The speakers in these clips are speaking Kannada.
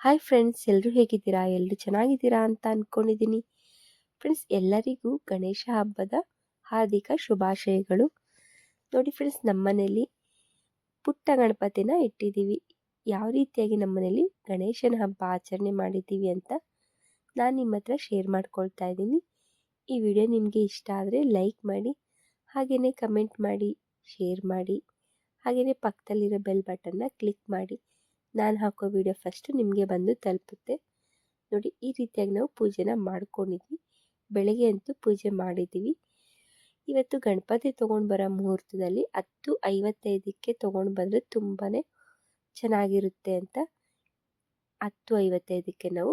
ಹಾಯ್ ಫ್ರೆಂಡ್ಸ್ ಎಲ್ಲರೂ ಹೇಗಿದ್ದೀರಾ? ಎಲ್ಲರೂ ಚೆನ್ನಾಗಿದ್ದೀರಾ ಅಂತ ಅಂದ್ಕೊಂಡಿದ್ದೀನಿ ಫ್ರೆಂಡ್ಸ್ ಎಲ್ಲರಿಗೂ ಗಣೇಶ ಹಬ್ಬದ ಹಾರ್ದಿಕ ಶುಭಾಶಯಗಳು. ನೋಡಿ ಫ್ರೆಂಡ್ಸ್ ನಮ್ಮನೇಲಿ ಪುಟ್ಟ ಗಣಪತಿನ ಇಟ್ಟಿದ್ದೀವಿ. ಯಾವ ರೀತಿಯಾಗಿ ನಮ್ಮನೇಲಿ ಗಣೇಶನ ಹಬ್ಬ ಆಚರಣೆ ಮಾಡಿದ್ದೀವಿ ಅಂತ ನಾನು ನಿಮ್ಮ ಹತ್ರ ಶೇರ್ ಮಾಡ್ಕೊಳ್ತಾ ಇದ್ದೀನಿ. ಈ ವಿಡಿಯೋ ನಿಮಗೆ ಇಷ್ಟ ಆದರೆ ಲೈಕ್ ಮಾಡಿ ಹಾಗೆಯೇ ಕಮೆಂಟ್ ಮಾಡಿ ಶೇರ್ ಮಾಡಿ ಹಾಗೆಯೇ ಪಕ್ಕದಲ್ಲಿರೋ ಬೆಲ್ ಬಟನ್ನ ಕ್ಲಿಕ್ ಮಾಡಿ. ನಾನು ಹಾಕೋ ವಿಡಿಯೋ ಫಸ್ಟು ನಿಮಗೆ ಬಂದು ತಲುಪುತ್ತೆ. ನೋಡಿ, ಈ ರೀತಿಯಾಗಿ ನಾವು ಪೂಜೆನ ಮಾಡ್ಕೊಂಡಿದ್ವಿ. ಬೆಳಗ್ಗೆ ಅಂತೂ ಪೂಜೆ ಮಾಡಿದ್ದೀವಿ. ಇವತ್ತು ಗಣಪತಿ ತೊಗೊಂಡು ಬರೋ ಮುಹೂರ್ತದಲ್ಲಿ ಹತ್ತು ಐವತ್ತೈದಕ್ಕೆ ತೊಗೊಂಡು ಬಂದರೆ ತುಂಬಾ ಚೆನ್ನಾಗಿರುತ್ತೆ ಅಂತ ಹತ್ತು ಐವತ್ತೈದಕ್ಕೆ ನಾವು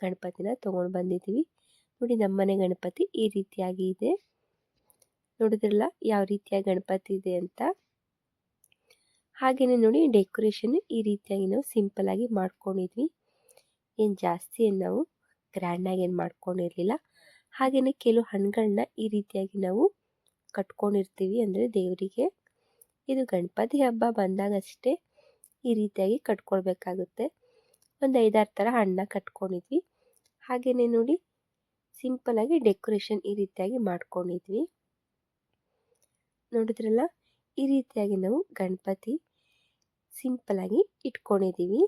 ಗಣಪತಿನ ತೊಗೊಂಡು ಬಂದಿದ್ದೀವಿ. ನೋಡಿ ನಮ್ಮನೆ ಗಣಪತಿ ಈ ರೀತಿಯಾಗಿ ಇದೆ. ನೋಡಿದ್ರಲ್ಲ, ಯಾವ ರೀತಿಯ ಗಣಪತಿ ಇದೆ ಅಂತ. ಹಾಗೆಯೇ ನೋಡಿ ಡೆಕೋರೇಷನ್ ಈ ರೀತಿಯಾಗಿ ನಾವು ಸಿಂಪಲ್ಲಾಗಿ ಮಾಡ್ಕೊಂಡಿದ್ವಿ. ಏನು ಜಾಸ್ತಿ ಏನು ನಾವು ಗ್ರ್ಯಾಂಡಾಗಿ ಏನು ಮಾಡ್ಕೊಂಡಿರಲಿಲ್ಲ. ಹಾಗೆಯೇ ಕೆಲವು ಹಣ್ಣುಗಳನ್ನ ಈ ರೀತಿಯಾಗಿ ನಾವು ಕಟ್ಕೊಂಡಿರ್ತೀವಿ ಅಂದರೆ ದೇವರಿಗೆ. ಇದು ಗಣಪತಿ ಹಬ್ಬ ಬಂದಾಗಷ್ಟೇ ಈ ರೀತಿಯಾಗಿ ಕಟ್ಕೊಳ್ಬೇಕಾಗುತ್ತೆ. ಒಂದು ಐದಾರು ಥರ ಹಣ್ಣ ಕಟ್ಕೊಂಡಿದ್ವಿ. ಹಾಗೆಯೇ ನೋಡಿ ಸಿಂಪಲಾಗಿ ಡೆಕೋರೇಷನ್ ಈ ರೀತಿಯಾಗಿ ಮಾಡ್ಕೊಂಡಿದ್ವಿ. ನೋಡಿದ್ರಲ್ಲ, ಈ ರೀತಿಯಾಗಿ ನಾವು ಗಣಪತಿ ಸಿಂಪಲಾಗಿ ಇಟ್ಕೊಂಡಿದ್ದೀವಿ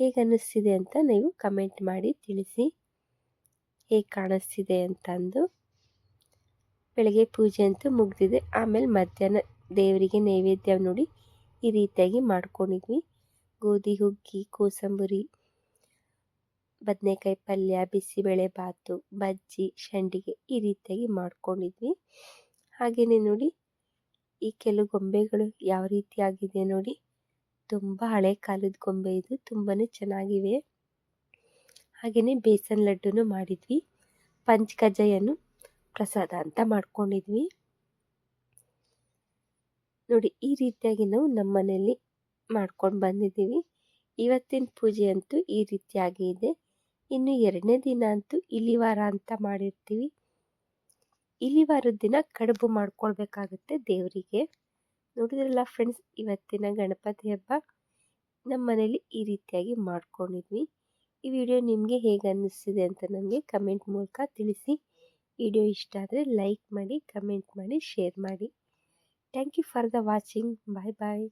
ಹೇಗೆ ಅನ್ನಿಸ್ತಿದೆ ಅಂತ ನೀವು ಕಮೆಂಟ್ ಮಾಡಿ ತಿಳಿಸಿ. ಹೇಗೆ ಕಾಣಿಸ್ತಿದೆ ಅಂತಂದು ಬೆಳಗ್ಗೆ ಪೂಜೆ ಅಂತೂ ಮುಗ್ದಿದೆ. ಆಮೇಲೆ ಮಧ್ಯಾಹ್ನ ದೇವರಿಗೆ ನೈವೇದ್ಯ ನೋಡಿ ಈ ರೀತಿಯಾಗಿ ಮಾಡ್ಕೊಂಡಿದ್ವಿ. ಗೋಧಿ, ಹುಗ್ಗಿ, ಕೋಸಂಬರಿ, ಬದನೆಕಾಯಿ ಪಲ್ಯ, ಬಿಸಿಬೇಳೆ ಬಾತು, ಬಜ್ಜಿ ಸಂಡಿಗೆ ಈ ರೀತಿಯಾಗಿ ಮಾಡ್ಕೊಂಡಿದ್ವಿ. ಹಾಗೆಯೇ ನೋಡಿ ಈ ಕೆಲವು ಗೊಂಬೆಗಳು ಯಾವ ರೀತಿಯಾಗಿದೆ ನೋಡಿ. ತುಂಬ ಹಳೆ ಕಾಲದ ಗೊಂಬೆ ಇದು ತುಂಬಾ ಚೆನ್ನಾಗಿವೆ. ಹಾಗೆಯೇ ಬೇಸನ್ ಲಡ್ಡುನು ಮಾಡಿದ್ವಿ. ಪಂಚಕಜ್ಜಾಯನ್ನು ಪ್ರಸಾದ ಅಂತ ಮಾಡ್ಕೊಂಡಿದ್ವಿ. ನೋಡಿ, ಈ ರೀತಿಯಾಗಿ ನಾವು ನಮ್ಮ ಮನೆಯಲ್ಲಿ ಮಾಡ್ಕೊಂಡು ಬಂದಿದ್ದೀವಿ. ಇವತ್ತಿನ ಪೂಜೆ ಅಂತೂ ಈ ರೀತಿಯಾಗಿ ಇದೆ. ಇನ್ನು ಎರಡನೇ ದಿನ ಅಂತೂ ಇಲಿವಾರ ಅಂತ ಮಾಡಿರ್ತೀವಿ. ಇಲಿವಾರದ ದಿನ ಕಡುಬು ಮಾಡ್ಕೊಳ್ಬೇಕಾಗುತ್ತೆ ದೇವರಿಗೆ. ನೋಡಿದ್ರಲ್ಲ ಫ್ರೆಂಡ್ಸ್ ಇವತ್ತಿನ ಗಣಪತಿ ಹಬ್ಬ ನಮ್ಮ ಮನೇಲಿ ಈ ರೀತಿಯಾಗಿ ಮಾಡ್ಕೊಂಡಿದ್ವಿ. ಈ ವಿಡಿಯೋ ನಿಮಗೆ ಹೇಗೆ ಅನ್ನಿಸ್ತಿದೆ ಅಂತ ನನಗೆ ಕಮೆಂಟ್ ಮೂಲಕ ತಿಳಿಸಿ. ವಿಡಿಯೋ ಇಷ್ಟ ಆದರೆ ಲೈಕ್ ಮಾಡಿ ಕಮೆಂಟ್ ಮಾಡಿ ಶೇರ್ ಮಾಡಿ. Thank you for the watching bye bye